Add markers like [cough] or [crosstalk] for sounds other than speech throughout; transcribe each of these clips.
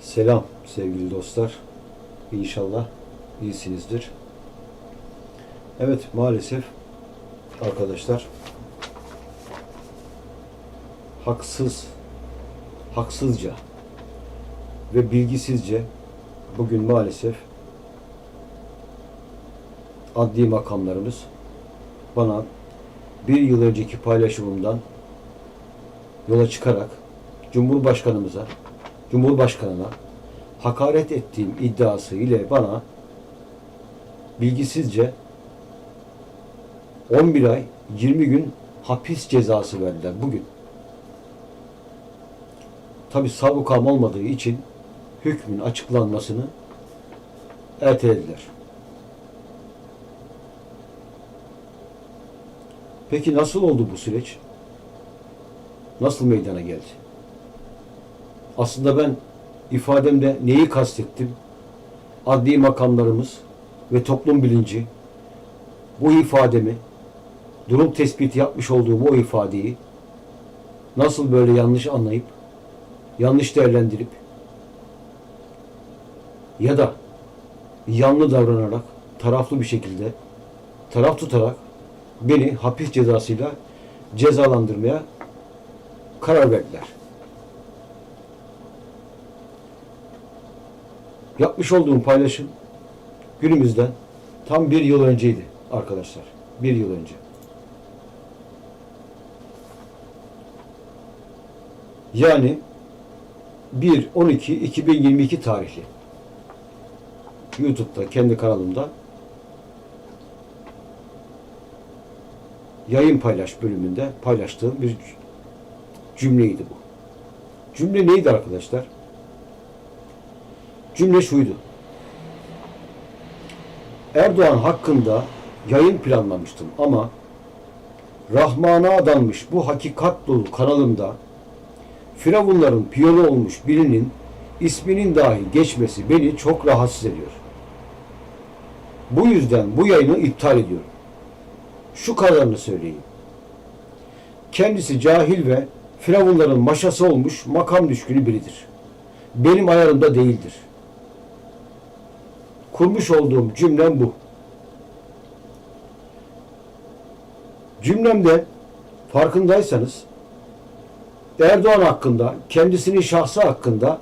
Selam sevgili dostlar. İnşallah iyisinizdir. Evet maalesef arkadaşlar haksız, haksızca ve bilgisizce bugün maalesef adli makamlarımız bana bir yıl önceki paylaşımımdan yola çıkarak Cumhurbaşkanımıza, Cumhurbaşkanına hakaret ettiğim iddiası ile bana bilgisizce 11 ay 20 gün hapis cezası verdiler bugün. Tabi sabıkam olmadığı için hükmün açıklanmasını ertelediler. Peki nasıl oldu bu süreç? Nasıl meydana geldi? Aslında ben ifademde neyi kastettim? Adli makamlarımız ve toplum bilinci bu ifademi, durum tespiti yapmış olduğum o ifadeyi nasıl böyle yanlış anlayıp, yanlış değerlendirip ya da yanlı davranarak, taraflı bir şekilde taraf tutarak beni hapis cezasıyla cezalandırmaya karar verdiler. Yapmış olduğum paylaşım günümüzden tam bir yıl önceydi arkadaşlar. Bir yıl önce. Yani 1-12-2022 tarihli. YouTube'da kendi kanalımda yayın paylaş bölümünde paylaştığım bir cümleydi bu. Cümle neydi arkadaşlar? Cümle şuydu. Erdoğan hakkında yayın planlamıştım ama Rahman'a adanmış bu hakikat dolu kanalımda Firavunların piyonu olmuş birinin isminin dahi geçmesi beni çok rahatsız ediyor. Bu yüzden bu yayını iptal ediyorum. Şu kadarını söyleyeyim. Kendisi cahil ve Firavunların maşası olmuş makam düşkünü biridir. Benim ayarımda değildir. Kurmuş olduğum cümlem bu. Cümlemde farkındaysanız Erdoğan hakkında, kendisinin şahsı hakkında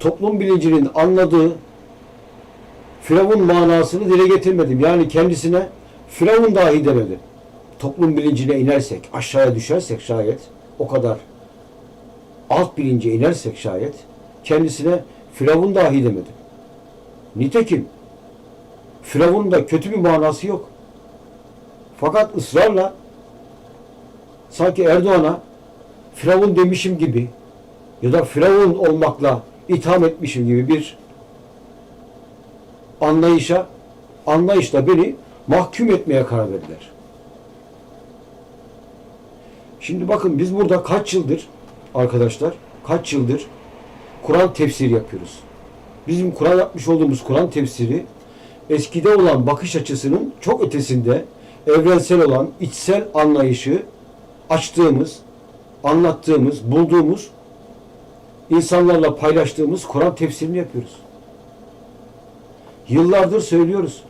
toplum bilincinin anladığı Firavun manasını dile getirmedim. Yani kendisine Firavun dahi demedi. Toplum bilincine inersek, aşağıya düşersek şayet, o kadar alt bilince inersek şayet, kendisine Firavun dahi demedim. Nitekim Firavun'un da kötü bir manası yok. Fakat ısrarla sanki Erdoğan'a Firavun demişim gibi ya da Firavun olmakla itham etmişim gibi bir anlayışa anlayışla beni mahkum etmeye karar verdiler. Şimdi bakın biz burada kaç yıldır arkadaşlar kaç yıldır Kur'an tefsiri yapıyoruz. Bizim Kur'an yapmış olduğumuz Kur'an tefsiri eskide olan bakış açısının çok ötesinde evrensel olan içsel anlayışı açtığımız, anlattığımız, bulduğumuz, insanlarla paylaştığımız Kur'an tefsirini yapıyoruz. Yıllardır söylüyoruz.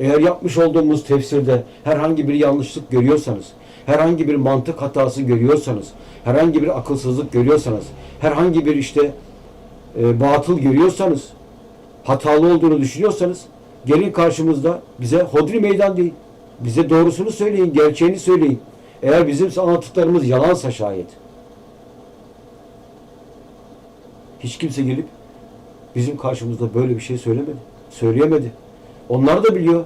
Eğer yapmış olduğumuz tefsirde herhangi bir yanlışlık görüyorsanız, herhangi bir mantık hatası görüyorsanız, herhangi bir akılsızlık görüyorsanız, herhangi bir işte e, batıl görüyorsanız, hatalı olduğunu düşünüyorsanız, gelin karşımızda bize hodri meydan değil. Bize doğrusunu söyleyin, gerçeğini söyleyin. Eğer bizim anlattıklarımız yalansa şayet. Hiç kimse gelip bizim karşımızda böyle bir şey söylemedi. Söyleyemedi. Onlar da biliyor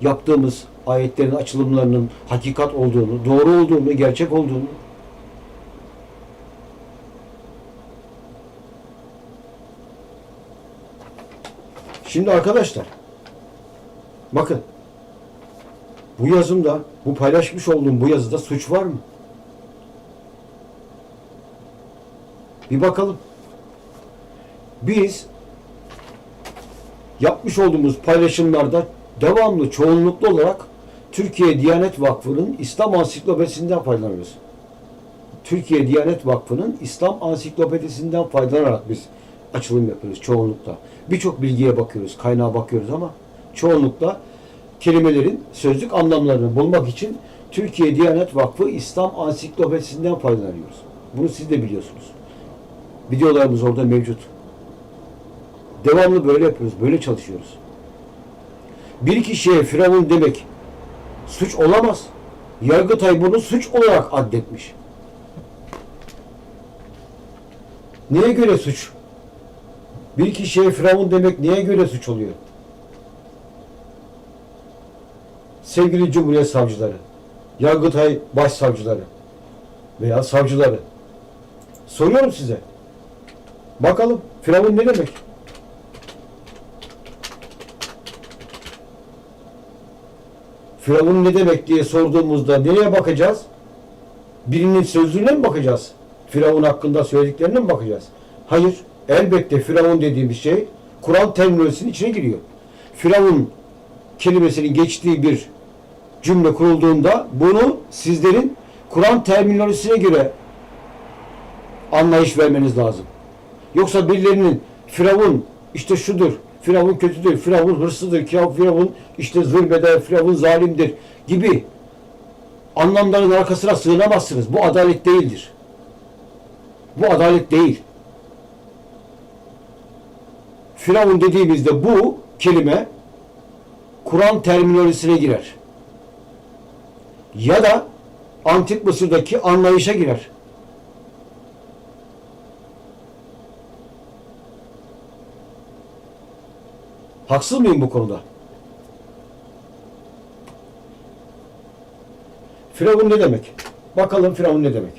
yaptığımız ayetlerin açılımlarının hakikat olduğunu, doğru olduğunu, gerçek olduğunu. Şimdi arkadaşlar bakın bu yazımda, bu paylaşmış olduğum bu yazıda suç var mı? Bir bakalım. Biz yapmış olduğumuz paylaşımlarda devamlı çoğunluklu olarak Türkiye Diyanet Vakfı'nın İslam Ansiklopedisinden faydalanıyoruz. Türkiye Diyanet Vakfı'nın İslam Ansiklopedisinden faydalanarak biz açılım yapıyoruz çoğunlukla. Birçok bilgiye bakıyoruz, kaynağa bakıyoruz ama çoğunlukla kelimelerin sözlük anlamlarını bulmak için Türkiye Diyanet Vakfı İslam Ansiklopedisinden faydalanıyoruz. Bunu siz de biliyorsunuz. Videolarımız orada mevcut. Devamlı böyle yapıyoruz, böyle çalışıyoruz. Bir kişiye Firavun demek suç olamaz. Yargıtay bunu suç olarak addetmiş. Neye göre suç? Bir kişiye Firavun demek neye göre suç oluyor? Sevgili Cumhuriyet Savcıları, Yargıtay Başsavcıları veya savcıları soruyorum size. Bakalım Firavun ne demek? Firavun ne demek diye sorduğumuzda nereye bakacağız? Birinin sözlüğüne mi bakacağız? Firavun hakkında söylediklerine mi bakacağız? Hayır. Elbette Firavun dediğimiz şey Kur'an terminolojisinin içine giriyor. Firavun kelimesinin geçtiği bir cümle kurulduğunda bunu sizlerin Kur'an terminolojisine göre anlayış vermeniz lazım. Yoksa birilerinin Firavun işte şudur, Firavun kötüdür, Firavun hırsızdır, Firavun işte zulmeder, Firavun zalimdir gibi anlamların arkasına sığınamazsınız. Bu adalet değildir. Bu adalet değil. Firavun dediğimizde bu kelime Kur'an terminolojisine girer. Ya da Antik Mısır'daki anlayışa girer. Haksız mıyım bu konuda? Firavun ne demek? Bakalım Firavun ne demek?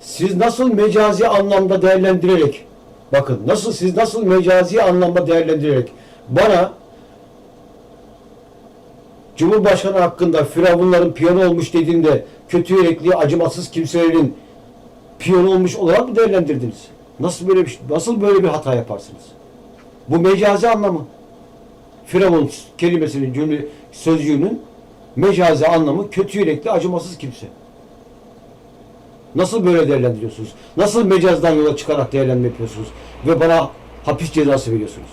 Siz nasıl mecazi anlamda değerlendirerek bakın nasıl siz nasıl mecazi anlamda değerlendirerek bana Cumhurbaşkanı hakkında Firavunların piyano olmuş dediğinde kötü yürekli, acımasız kimselerin piyon olmuş olarak mı değerlendirdiniz? Nasıl böyle bir şey- nasıl böyle bir hata yaparsınız? Bu mecazi anlamı. Firavun kelimesinin cümle sözcüğünün mecazi anlamı kötü yürekli, acımasız kimse. Nasıl böyle değerlendiriyorsunuz? Nasıl mecazdan yola çıkarak değerlendirme yapıyorsunuz? Ve bana hapis cezası veriyorsunuz?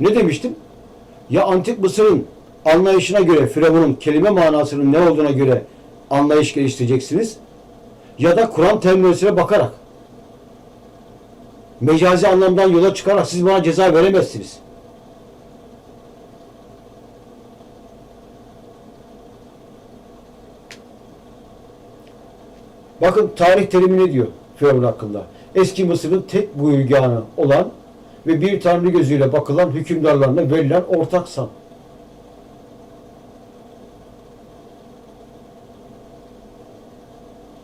Ne demiştim? Ya Antik Mısır'ın anlayışına göre, Firavun'un kelime manasının ne olduğuna göre anlayış geliştireceksiniz. Ya da Kur'an terminolojisine bakarak mecazi anlamdan yola çıkarak siz bana ceza veremezsiniz. Bakın tarih terimi ne diyor Firavun hakkında? Eski Mısır'ın tek buyurganı olan ve bir tanrı gözüyle bakılan hükümdarlarına verilen ortak san.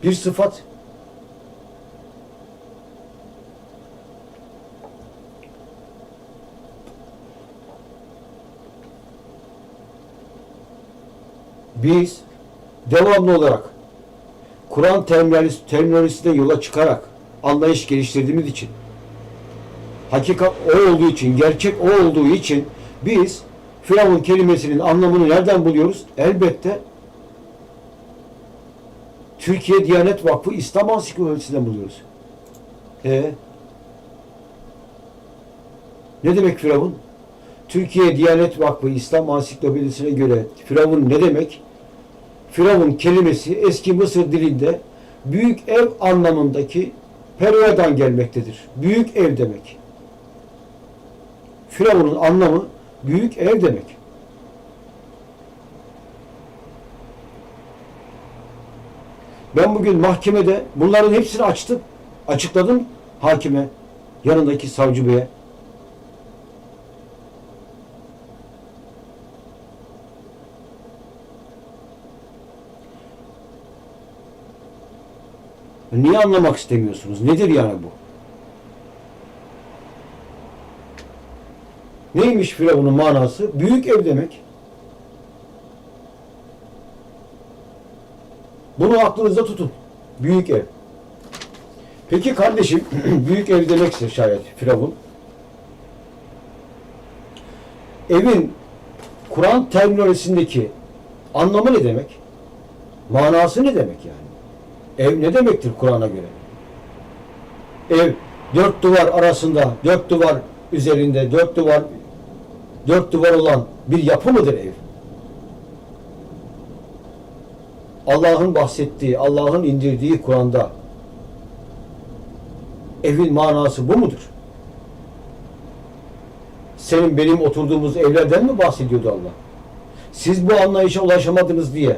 Bir sıfat. Biz devamlı olarak Kur'an terminolojisi- terminolojisinden yola çıkarak anlayış geliştirdiğimiz için hakikat o olduğu için, gerçek o olduğu için biz Firavun kelimesinin anlamını nereden buluyoruz? Elbette Türkiye Diyanet Vakfı İslam Ansiklopedisinden buluyoruz. E ne demek Firavun? Türkiye Diyanet Vakfı İslam Ansiklopedisine göre Firavun ne demek? Firavun kelimesi eski Mısır dilinde büyük ev anlamındaki peryadan gelmektedir. Büyük ev demek. Firavun'un anlamı büyük ev demek. Ben bugün mahkemede bunların hepsini açtım. Açıkladım hakime, yanındaki savcı beye. Niye anlamak istemiyorsunuz? Nedir yani bu? Neymiş Firavun'un manası? Büyük ev demek. Bunu aklınızda tutun. Büyük ev. Peki kardeşim, [clears throat] büyük ev demekse şayet Firavun. Evin Kur'an terminolojisindeki anlamı ne demek? Manası ne demek yani? Ev ne demektir Kur'an'a göre? Ev dört duvar arasında, dört duvar üzerinde, dört duvar dört duvar olan bir yapı mıdır ev? Allah'ın bahsettiği, Allah'ın indirdiği Kur'an'da evin manası bu mudur? Senin benim oturduğumuz evlerden mi bahsediyordu Allah? Siz bu anlayışa ulaşamadınız diye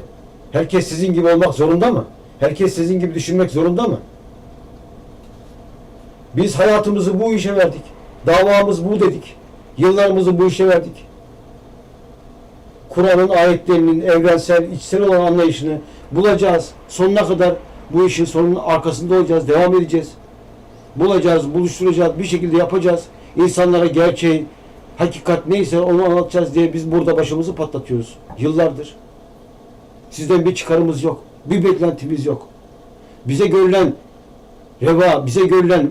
herkes sizin gibi olmak zorunda mı? Herkes sizin gibi düşünmek zorunda mı? Biz hayatımızı bu işe verdik. Davamız bu dedik. Yıllarımızı bu işe verdik. Kur'an'ın ayetlerinin evrensel, içsel olan anlayışını bulacağız. Sonuna kadar bu işin sonunun arkasında olacağız, devam edeceğiz. Bulacağız, buluşturacağız, bir şekilde yapacağız. İnsanlara gerçeği, hakikat neyse onu anlatacağız diye biz burada başımızı patlatıyoruz. Yıllardır. Sizden bir çıkarımız yok. Bir beklentimiz yok. Bize görülen reva, bize görülen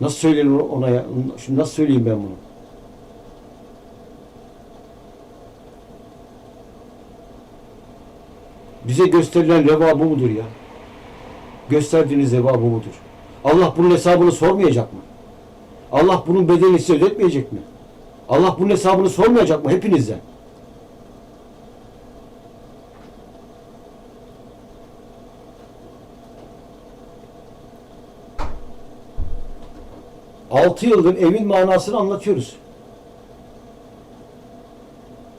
nasıl söylenir ona ya? Şimdi nasıl söyleyeyim ben bunu? Bize gösterilen reva bu mudur ya? Gösterdiğiniz reva bu mudur? Allah bunun hesabını sormayacak mı? Allah bunun bedelini size ödetmeyecek mi? Allah bunun hesabını sormayacak mı hepinizden? Altı yıldır evin manasını anlatıyoruz.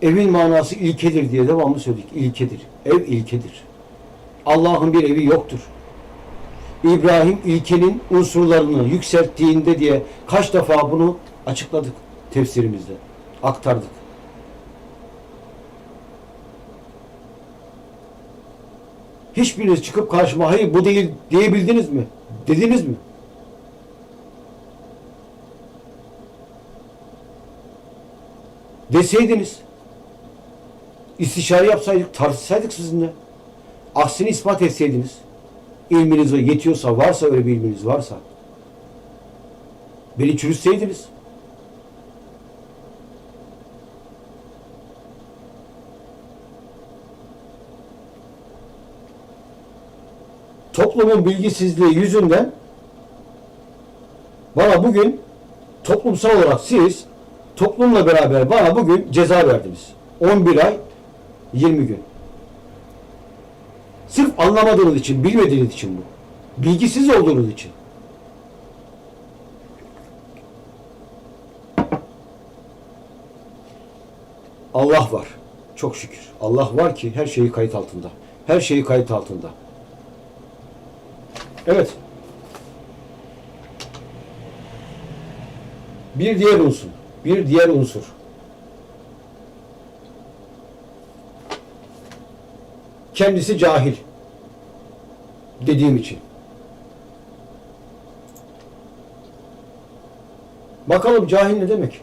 Evin manası ilkedir diye devamlı söyledik. İlkedir. Ev ilkedir. Allah'ın bir evi yoktur. İbrahim ilkenin unsurlarını yükselttiğinde diye kaç defa bunu açıkladık tefsirimizde. Aktardık. Hiçbiriniz çıkıp karşıma hayır bu değil diyebildiniz mi? Dediniz mi? Deseydiniz istişare yapsaydık, tartışsaydık sizinle. Aksini ispat etseydiniz. ilminiz yetiyorsa, varsa öyle bir ilminiz varsa. Beni çürütseydiniz. Toplumun bilgisizliği yüzünden bana bugün toplumsal olarak siz toplumla beraber bana bugün ceza verdiniz. 11 ay 20 gün. Sırf anlamadığınız için, bilmediğiniz için bu. Bilgisiz olduğunuz için. Allah var. Çok şükür. Allah var ki her şeyi kayıt altında. Her şeyi kayıt altında. Evet. Bir diğer unsur. Bir diğer unsur. Kendisi cahil. Dediğim için. Bakalım cahil ne demek?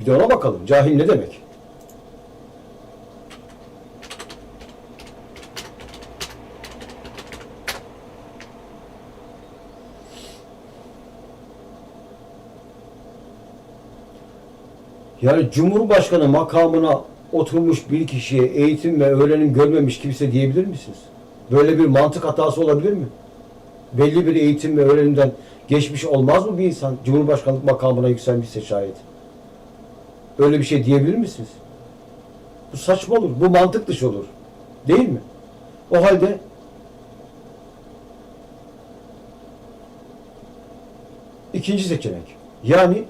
Bir de ona bakalım. Cahil ne demek? Yani Cumhurbaşkanı makamına oturmuş bir kişiye eğitim ve öğrenim görmemiş kimse diyebilir misiniz? Böyle bir mantık hatası olabilir mi? Belli bir eğitim ve öğrenimden geçmiş olmaz mı bir insan Cumhurbaşkanlık makamına yükselmişse şayet? Öyle bir şey diyebilir misiniz? Bu saçma olur. Bu mantık dışı olur. Değil mi? O halde ikinci seçenek. Yani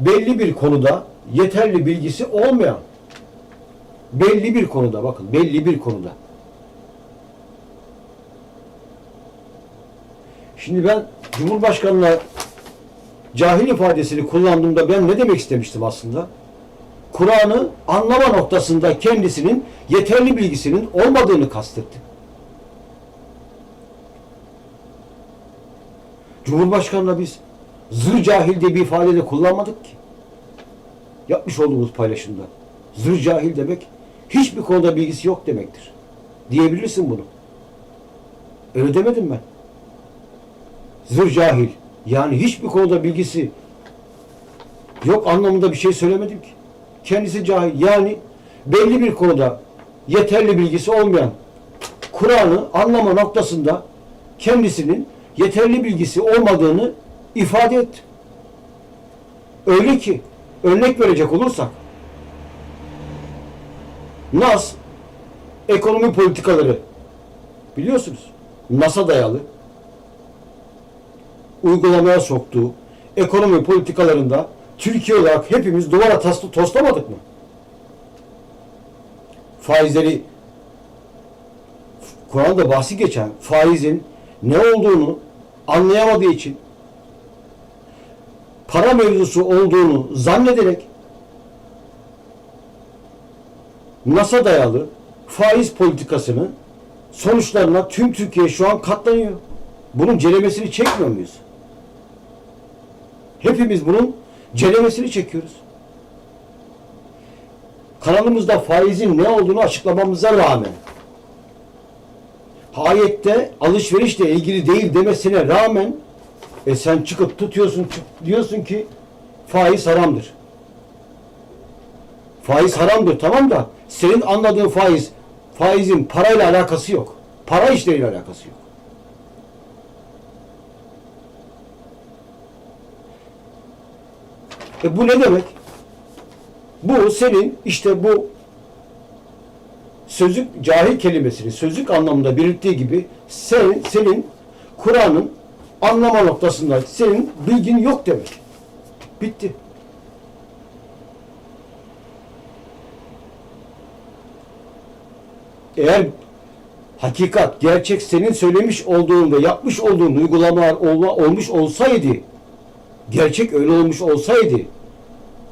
belli bir konuda yeterli bilgisi olmayan belli bir konuda bakın belli bir konuda Şimdi ben Cumhurbaşkanı'na cahil ifadesini kullandığımda ben ne demek istemiştim aslında? Kur'an'ı anlama noktasında kendisinin yeterli bilgisinin olmadığını kastettim. Cumhurbaşkanı'na biz zır cahil diye bir ifade de kullanmadık ki. Yapmış olduğumuz paylaşımda. Zır cahil demek hiçbir konuda bilgisi yok demektir. diyebilirsin bunu. Öyle demedim ben. Zır cahil. Yani hiçbir konuda bilgisi yok anlamında bir şey söylemedim ki. Kendisi cahil. Yani belli bir konuda yeterli bilgisi olmayan Kur'an'ı anlama noktasında kendisinin yeterli bilgisi olmadığını ifade etti. Öyle ki örnek verecek olursak NAS ekonomi politikaları biliyorsunuz NASA dayalı uygulamaya soktuğu ekonomi politikalarında Türkiye olarak hepimiz duvara taslı toslamadık mı? Faizleri Kur'an'da bahsi geçen faizin ne olduğunu anlayamadığı için para mevzusu olduğunu zannederek NASA dayalı faiz politikasının sonuçlarına tüm Türkiye şu an katlanıyor. Bunun celemesini çekmiyor muyuz? Hepimiz bunun celemesini çekiyoruz. Kanalımızda faizin ne olduğunu açıklamamıza rağmen ayette alışverişle ilgili değil demesine rağmen e sen çıkıp tutuyorsun diyorsun ki faiz haramdır. Faiz haramdır tamam da senin anladığın faiz faizin parayla alakası yok. Para işleriyle alakası yok. E bu ne demek? Bu senin işte bu sözlük cahil kelimesini sözlük anlamında belirttiği gibi senin, senin Kur'an'ın anlama noktasında senin bilgin yok demek. Bitti. Eğer hakikat, gerçek senin söylemiş olduğun ve yapmış olduğun uygulamalar olmuş olsaydı, gerçek öyle olmuş olsaydı,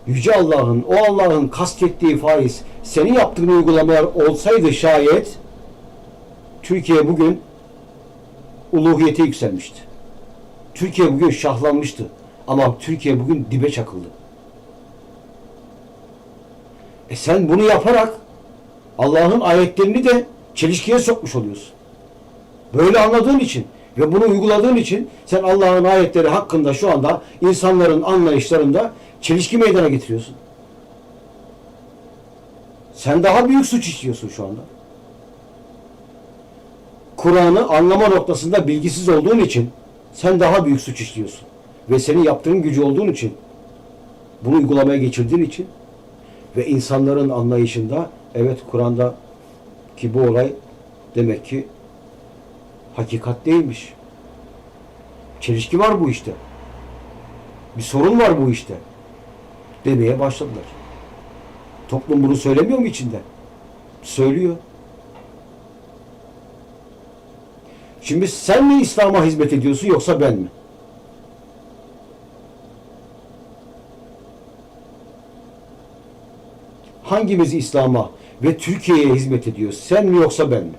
Yüce Allah'ın, o Allah'ın kastettiği faiz, senin yaptığın uygulamalar olsaydı şayet, Türkiye bugün uluhiyete yükselmişti. Türkiye bugün şahlanmıştı. Ama Türkiye bugün dibe çakıldı. E sen bunu yaparak Allah'ın ayetlerini de çelişkiye sokmuş oluyorsun. Böyle anladığın için ve bunu uyguladığın için sen Allah'ın ayetleri hakkında şu anda insanların anlayışlarında çelişki meydana getiriyorsun. Sen daha büyük suç işliyorsun şu anda. Kur'an'ı anlama noktasında bilgisiz olduğun için sen daha büyük suç işliyorsun. Ve senin yaptığın gücü olduğun için bunu uygulamaya geçirdiğin için ve insanların anlayışında evet Kur'an'da ki bu olay demek ki hakikat değilmiş. Çelişki var bu işte. Bir sorun var bu işte. Demeye başladılar. Toplum bunu söylemiyor mu içinde? Söylüyor. Şimdi sen mi İslam'a hizmet ediyorsun yoksa ben mi? Hangimiz İslam'a ve Türkiye'ye hizmet ediyor? Sen mi yoksa ben mi?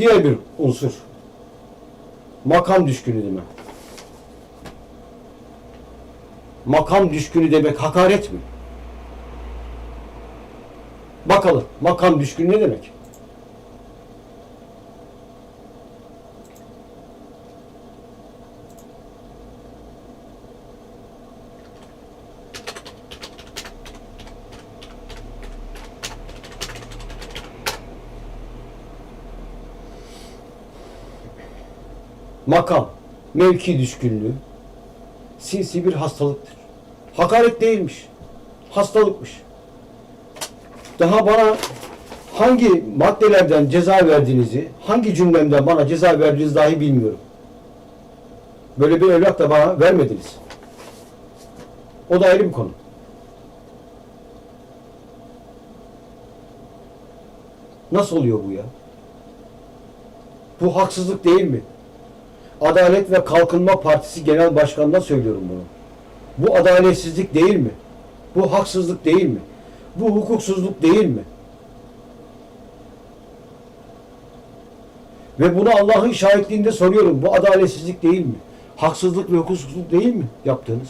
Diğer bir unsur. Makam düşkünü demek. Makam düşkünü demek hakaret mi? Bakalım makam düşkünü ne demek? Makam, mevki düşkünlüğü sinsi bir hastalıktır. Hakaret değilmiş. Hastalıkmış. Daha bana hangi maddelerden ceza verdiğinizi, hangi cümlemden bana ceza verdiğinizi dahi bilmiyorum. Böyle bir evlat da bana vermediniz. O da ayrı bir konu. Nasıl oluyor bu ya? Bu haksızlık değil mi? Adalet ve Kalkınma Partisi Genel Başkanı'na söylüyorum bunu. Bu adaletsizlik değil mi? Bu haksızlık değil mi? Bu hukuksuzluk değil mi? Ve bunu Allah'ın şahitliğinde soruyorum. Bu adaletsizlik değil mi? Haksızlık ve hukuksuzluk değil mi yaptığınız?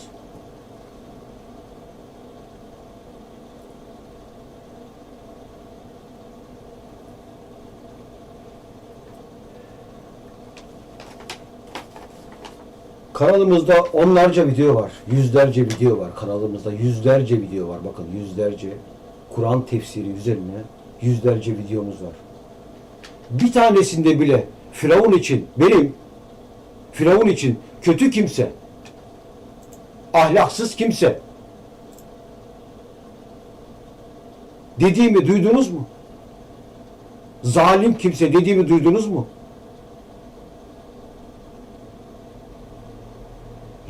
Kanalımızda onlarca video var. Yüzlerce video var. Kanalımızda yüzlerce video var. Bakın yüzlerce Kur'an tefsiri üzerine yüzlerce videomuz var. Bir tanesinde bile Firavun için benim Firavun için kötü kimse ahlaksız kimse dediğimi duydunuz mu? Zalim kimse dediğimi duydunuz mu?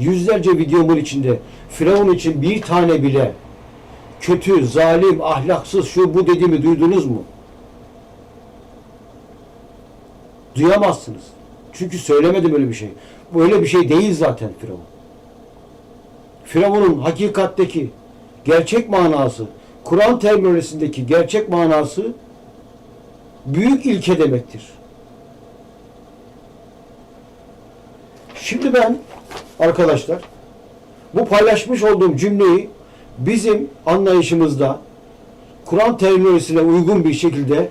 Yüzlerce videomun içinde Firavun için bir tane bile kötü, zalim, ahlaksız şu bu dediğimi duydunuz mu? Duyamazsınız. Çünkü söylemedim öyle bir şey. Bu öyle bir şey değil zaten Firavun. Firavun'un hakikatteki gerçek manası, Kur'an terminolojisindeki gerçek manası büyük ilke demektir. Şimdi ben arkadaşlar bu paylaşmış olduğum cümleyi bizim anlayışımızda Kur'an terminolojisine uygun bir şekilde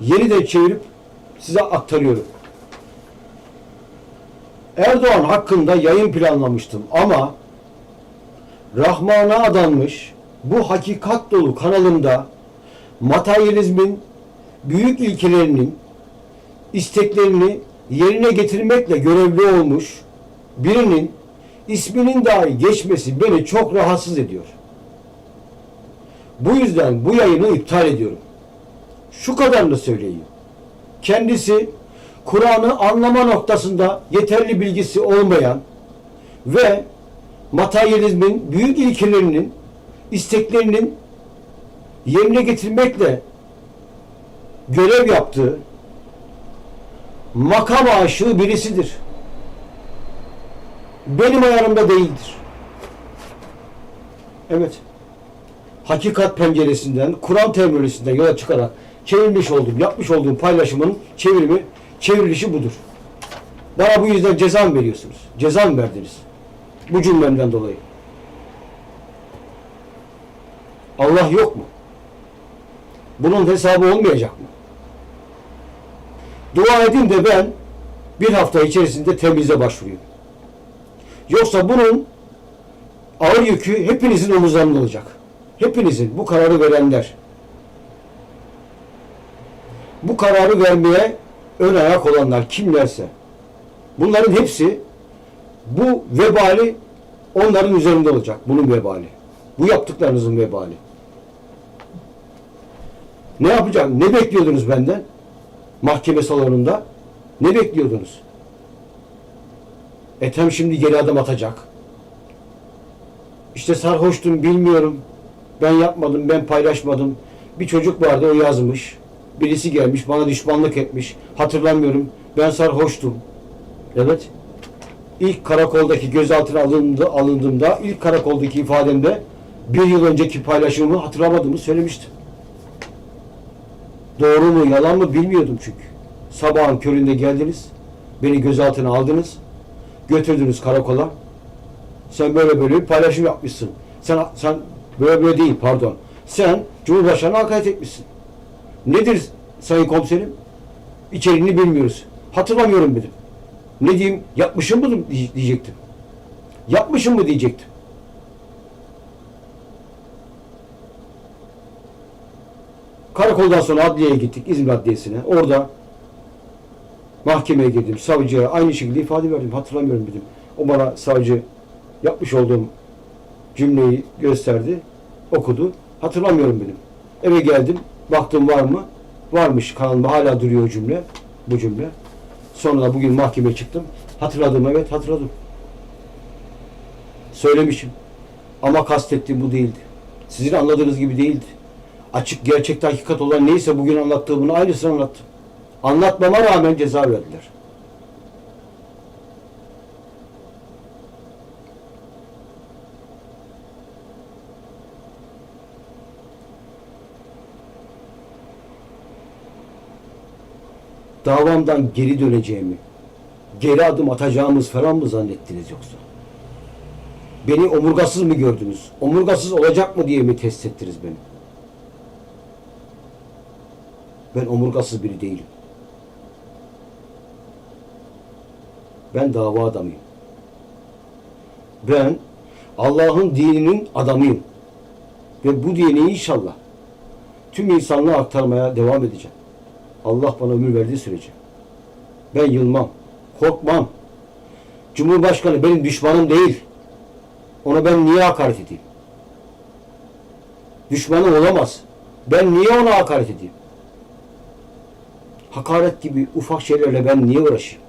yeniden çevirip size aktarıyorum. Erdoğan hakkında yayın planlamıştım ama Rahman'a adanmış bu hakikat dolu kanalımda materyalizmin büyük ilkelerinin isteklerini yerine getirmekle görevli olmuş birinin isminin dahi geçmesi beni çok rahatsız ediyor. Bu yüzden bu yayını iptal ediyorum. Şu kadarını söyleyeyim. Kendisi Kur'an'ı anlama noktasında yeterli bilgisi olmayan ve materyalizmin büyük ilkelerinin isteklerinin yerine getirmekle görev yaptığı makam aşığı birisidir. Benim ayarımda değildir. Evet. Hakikat penceresinden, Kur'an terminolojisinden yola çıkarak çevirmiş olduğum, yapmış olduğum paylaşımın çevirimi, çevrilişi budur. Bana bu yüzden ceza veriyorsunuz? Ceza verdiniz? Bu cümlemden dolayı. Allah yok mu? Bunun hesabı olmayacak mı? Dua edin de ben bir hafta içerisinde temize başvurayım. Yoksa bunun ağır yükü hepinizin omuzlarında olacak. Hepinizin bu kararı verenler. Bu kararı vermeye ön ayak olanlar kimlerse bunların hepsi bu vebali onların üzerinde olacak. Bunun vebali. Bu yaptıklarınızın vebali. Ne yapacak? Ne bekliyordunuz benden? Mahkeme salonunda. Ne bekliyordunuz? Ethem şimdi geri adım atacak. İşte sarhoştum bilmiyorum. Ben yapmadım, ben paylaşmadım. Bir çocuk vardı o yazmış. Birisi gelmiş bana düşmanlık etmiş. Hatırlamıyorum. Ben sarhoştum. Evet. İlk karakoldaki gözaltına alındı, alındığımda ilk karakoldaki ifademde bir yıl önceki paylaşımımı hatırlamadığımı söylemiştim. Doğru mu yalan mı bilmiyordum çünkü. Sabahın köründe geldiniz. Beni gözaltına aldınız. Götürdünüz karakola. Sen böyle böyle bir paylaşım yapmışsın. Sen sen böyle böyle değil pardon. Sen Cumhurbaşkanı'na hakaret etmişsin. Nedir sayın komiserim? İçeriğini bilmiyoruz. Hatırlamıyorum dedim. Ne diyeyim? Yapmışım mı diyecektim. Yapmışım mı diyecektim. Karakoldan sonra adliyeye gittik. İzmir Adliyesi'ne. Orada mahkemeye girdim. Savcıya aynı şekilde ifade verdim. Hatırlamıyorum dedim. O bana savcı yapmış olduğum cümleyi gösterdi. Okudu. Hatırlamıyorum dedim. Eve geldim. Baktım var mı? Varmış kanalımda hala duruyor cümle. Bu cümle. Sonra da bugün mahkemeye çıktım. Hatırladım evet hatırladım. Söylemişim. Ama kastettiğim bu değildi. Sizin anladığınız gibi değildi. Açık gerçekte hakikat olan neyse bugün anlattığımın aynısını anlattım. Anlatmama rağmen ceza verdiler. Davamdan geri döneceğimi, geri adım atacağımız falan mı zannettiniz yoksa? Beni omurgasız mı gördünüz? Omurgasız olacak mı diye mi test ettiniz beni? Ben omurgasız biri değilim. Ben dava adamıyım. Ben Allah'ın dininin adamıyım. Ve bu dini inşallah tüm insanlığa aktarmaya devam edeceğim. Allah bana ömür verdiği sürece. Ben yılmam, korkmam. Cumhurbaşkanı benim düşmanım değil. Ona ben niye hakaret edeyim? Düşmanım olamaz. Ben niye ona hakaret edeyim? Hakaret gibi ufak şeylerle ben niye uğraşayım?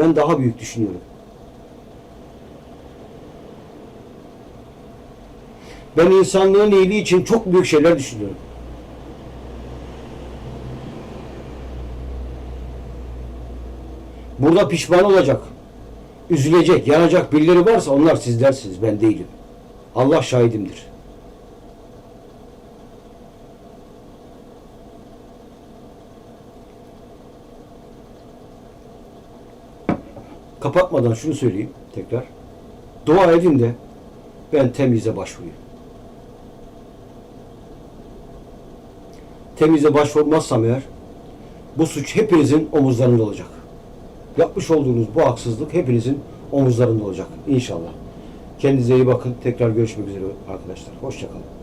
Ben daha büyük düşünüyorum. Ben insanlığın iyiliği için çok büyük şeyler düşünüyorum. Burada pişman olacak, üzülecek, yanacak birileri varsa onlar sizlersiniz, ben değilim. Allah şahidimdir. Kapatmadan şunu söyleyeyim tekrar. Dua edin de ben temize başvurayım. Temize başvurmazsam eğer bu suç hepinizin omuzlarında olacak. Yapmış olduğunuz bu haksızlık hepinizin omuzlarında olacak inşallah. Kendinize iyi bakın. Tekrar görüşmek üzere arkadaşlar. Hoşçakalın.